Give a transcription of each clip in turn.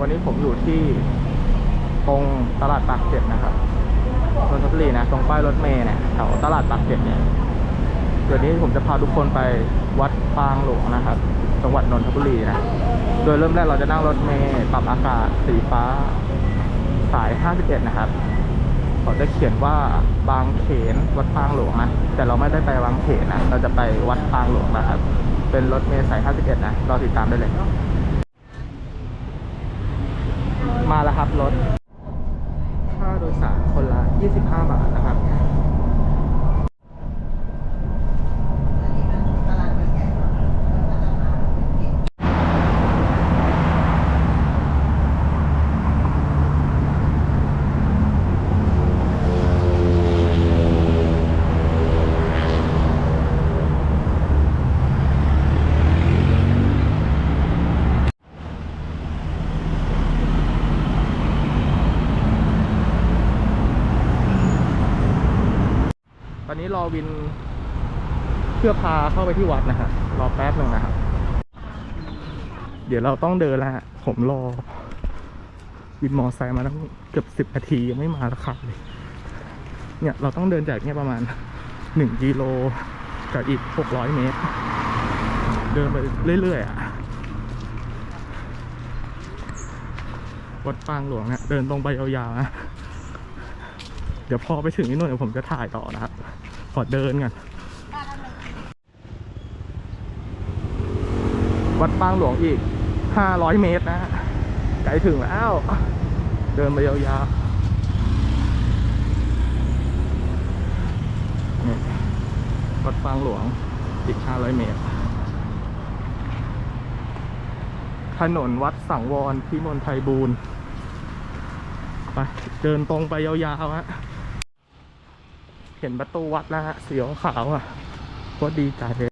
วันนี้ผมอยู่ที่ตรงตลาดปากเกร็ดนะครับนนทบุรีนะ ตรงป้ายรถเมล์เนี่ยแถวตลาดปากเกร็ดเนี่ยเดี๋ยวนี้ผมจะพาทุกคนไปวัดปางหลวงนะครับ จังหวัดนนทบุรีนะ โดยเริ่มแรกเราจะนั่งรถเมล์ปรับอากาศสีฟ้าสาย 51 นะครับเขาจะเขียนว่าบางเขนวัดปางหลวงนะแต่เราไม่ได้ไปบางเขนนะเราจะไปวัดปางหลวงนะครับ เป็นรถเมล์สาย 51 นะ เรอติดตามได้เลย มา แล้วครับรถค่าโดยสารคนละ 25 บาทนะครับ อนนี้รอวินเพื่อพาเข้าไปที่วัดนะฮะรอแป๊บหนึ่งนะครับ เดี๋ยวเราต้องเดินละผมรอ วินมอไซค์มาตั้งเกือบสิบนาทียังไม่มาราคาเลยเนี่ยเราต้องเดินจากเนี่ยประมาณหนึ่งกิโลกับอีกหกร้อยเมตร เดินไปเรื่อยๆอะวัดปางหลวงเนี่ยเดินตรงไปยาวๆนะ เดี๋ยวพอไปถึงนี่นู่นเดี๋ยวผมจะถ่ายต่อนะครับ ขอเดินกันวัดปางหลวงอีก 500 เมตรนะฮะใกล้ถึงแล้ว เดินไปยาวๆวัดปางหลวงอีก 500 เมตร ถนนวัดสังวรพิมลไทยบูรณ์ไปเดินตรงไปยาวๆฮะ เห็นประตูวัดแล้วฮะสีขาวอะก็ดีใจเลย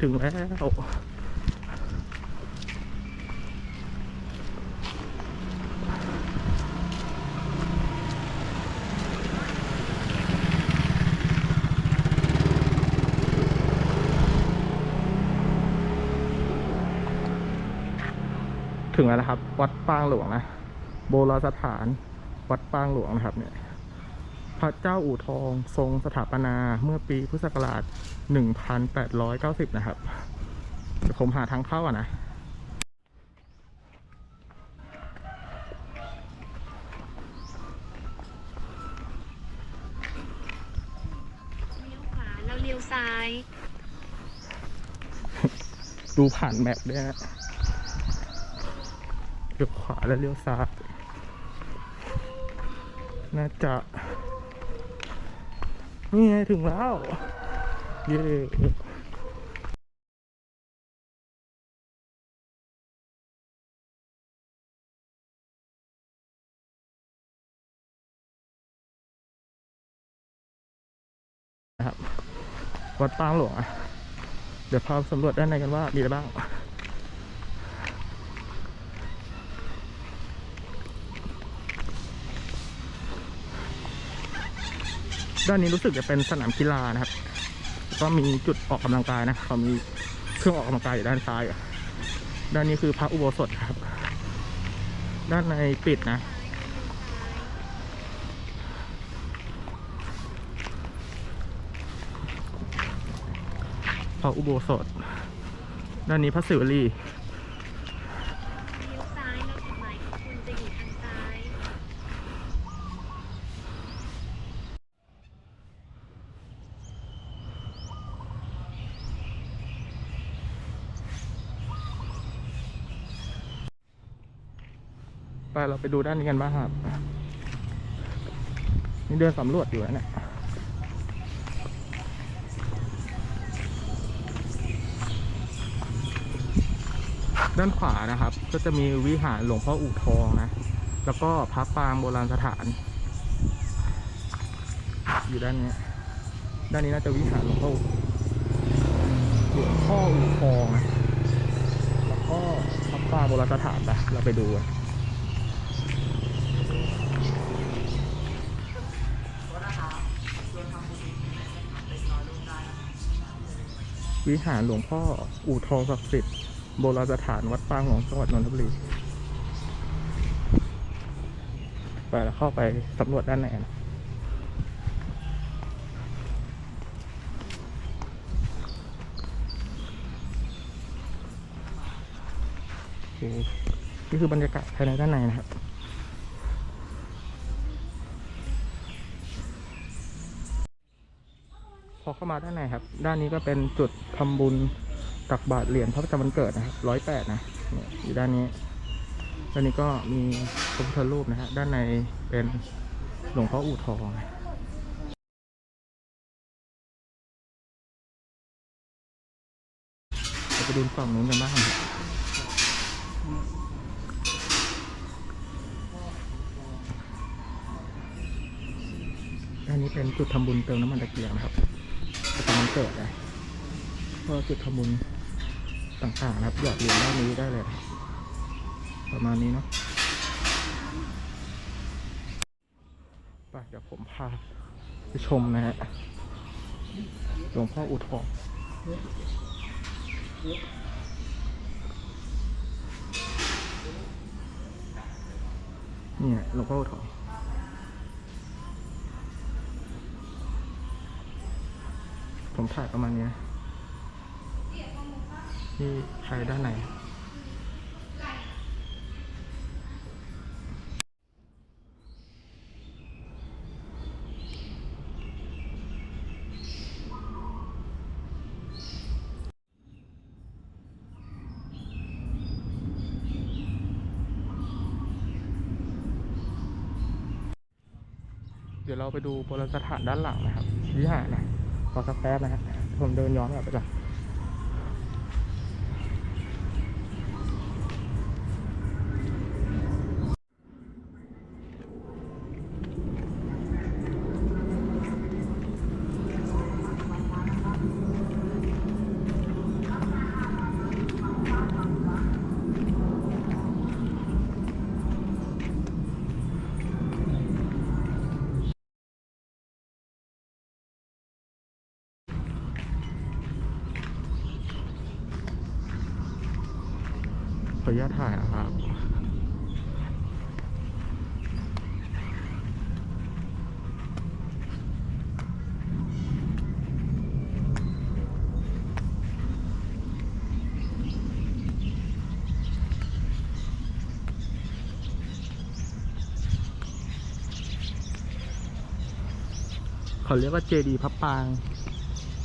ถึงแล้ว ถึงแล้วนะครับ วัดปางหลวงนะ โบราณสถานวัดปางหลวงนะครับเนี่ย พระเจ้าอู่ทองทรงสถาปนาเมื่อปีพุทธศักราช 1890 นะครับเดี๋ยวผมหาทางเข้าอะนะเลี้ยวขวาแล้วเลี้ยวซ้ายดูผ่านแมปด้วยนะเลี้ยวขวาแล้วเลี้ยวซ้ายน่าจะนี่ไงถึงแล้วเย้นะครับวัดปางหลวงอะเดี๋ยวพาสำรวจด้านในกันว่ามีอะไรบ้าง ด้านนี้รู้สึกจะเป็นสนามกีฬานะครับ ก็มีจุดออกกำลังกายนะเขามีเครื่องออกกำลังกายอยู่ด้านซ้าย ด้านนี้คือพระอุโบสถครับ ด้านในปิดนะ พระอุโบสถ ด้านนี้พระศิวลียวซ้ายแล้วจุดหมายของคุณจะอยู่ทางซ้าย ไปเราไปดูด้านนี้กันบ้างครับ นี่เดินสำรวจอยู่นะเนี่ยด้านขวานะครับ ก็จะมีวิหารหลวงพ่ออู่ทองนะ แล้วก็พระปางโบราณสถาน อยู่ด้านนี้ ด้านนี้น่าจะวิหารหลวงพ่อหลวงพ่ออู่ทองนะ แล้วก็พระปางโบราณสถานไปเราไปดูกัน วิหารหลวงพ่ออู่ทองศักดิ์สิทธิ์โบราณสถานวัดปางหลวงจังหวัดนนทบุรีไปแล้วเข้าไปสำรวจด้านในนะนี่คือบรรยากาศภายในด้านในนะครับ พอเข้ามาด้านในครับ ด้านนี้ก็เป็นจุดทำบุญตักบาตรเหรียญพระประจำวันเกิดนะครับร้อยแปดนะเนี่ยอยู่ด้านนี้ ด้านนี้ก็มีพระพุทธรูปนะฮะด้านในเป็นหลวงพ่ออู่ทองเราไปดูฝั่งนู้นกันบ้างด้านนี้เป็นจุดทำบุญเติมน้ำมันตะเกียงนะครับ ประจำวันเกิดนะก็จุดทำบุญต่างๆนะครับหยอดเหรียญด้านนี้ได้เลย ประมาณนี้เนาะไปเดี๋ยวผมพาไปชมนะฮะหลวงพ่ออุทองเนี่ยหลวงพ่ออุทอง ผมถ่ายประมาณนี้ที่ภายด้านในเดี๋ยวเราไปดูโบราณสถานด้านหลังนะครับวิหารนะ รอสักแป๊บนะฮะผมเดินย้อนกลับไปก่อน ออนุญาตถ่ายนะครับเขาเรียกว่าเจดีย์พระปาง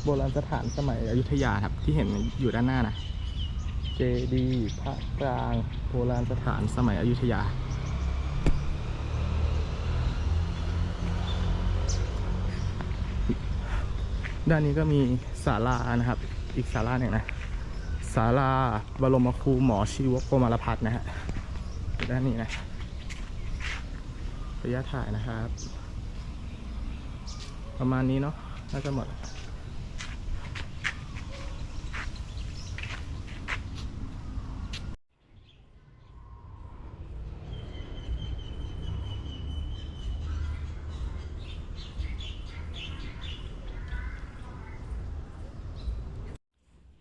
โบราณสถานสมัยอยุธยาครับ ที่เห็นอยู่ด้านหน้านะ เจดีย์พระปรางโบราณสถานสมัยอยุธยา ด้านนี้ก็มีศาลานะครับ อีกศาลาหนึ่งนะศาลาบรมครูหมอชีวโกมารพัฒน์นะฮะด้านนี้นะระยะถ่ายนะครับ ประมาณนี้เนาะน่าจะหมด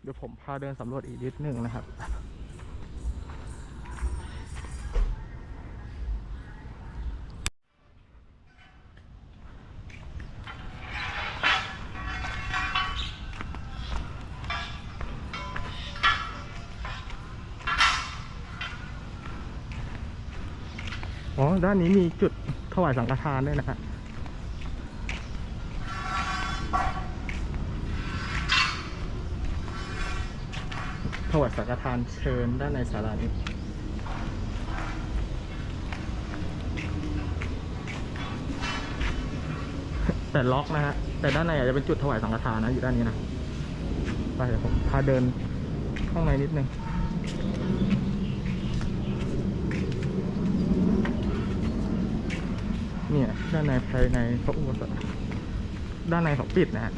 ดี๋ยวผมพาเดินสำรวจอีกนิดนึงนะครับ อ๋อ ด้านนี้มีจุดถวายสังฆทานด้วยนะฮะ วายสังฆทานเชิญด้านในศาลานี้แต่ล็อกนะฮะ แต่ด้านในอาจจะเป็นจุดถวายสังฆทานนะ อยู่ด้านนี้นะไปเดี๋ยวผมพาเดินข้างในนิดนึงเนี่ยด้านในภายในพระอุโบสถด้านในเขาปิดนะฮะ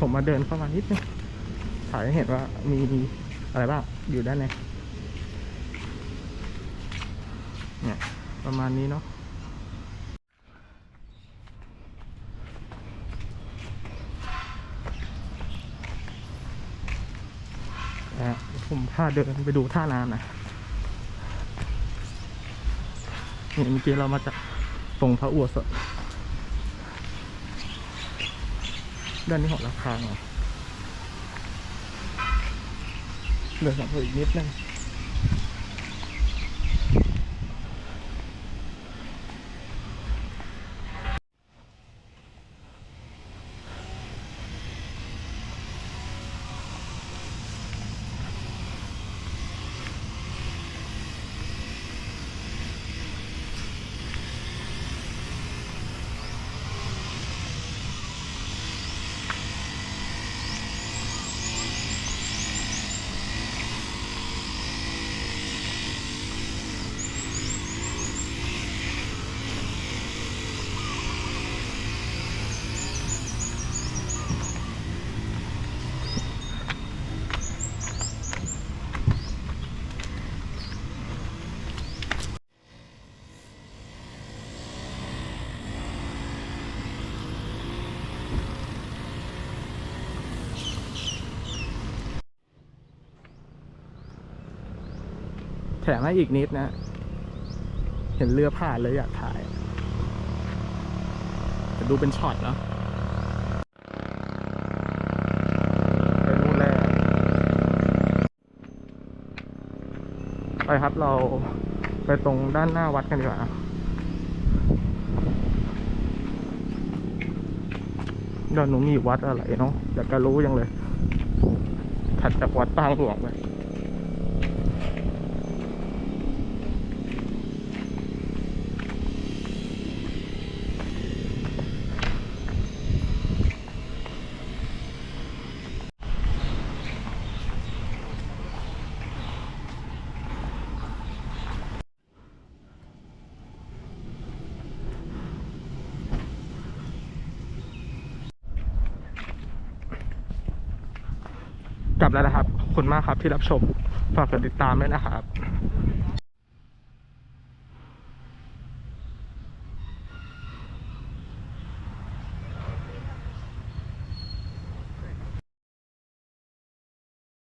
ผมมาเดินเข้ามานิดนึงถ่ายให้เห็นว่ามี อะไรบ้างอยู่ด้านในเนี่ยประมาณนี้เนาะนะฮะผมพาเดินไปดูท่าน้ำนะนี่เมื่อกี้เรามาจากตรงพระอุโบสถด้านนี้ของราคาไง เดินสำรวจอีกนิดนึง แถมให้อีกนิดนะ เห็นเรือผ่านเลยอยากถ่ายจะดูเป็นช็อตเนาะไปนู่นแล้วไปครับเราไปตรงด้านหน้าวัดกันดีกว่าเด้านนู้นมีวัดอะไรเนาะอยากจะรู้ยังเลย ถัดจากวัดปางหลวงไป กลับแล้วนะครับ ขอบคุณมากครับที่รับชม ฝากกดติดตามด้วยนะครับ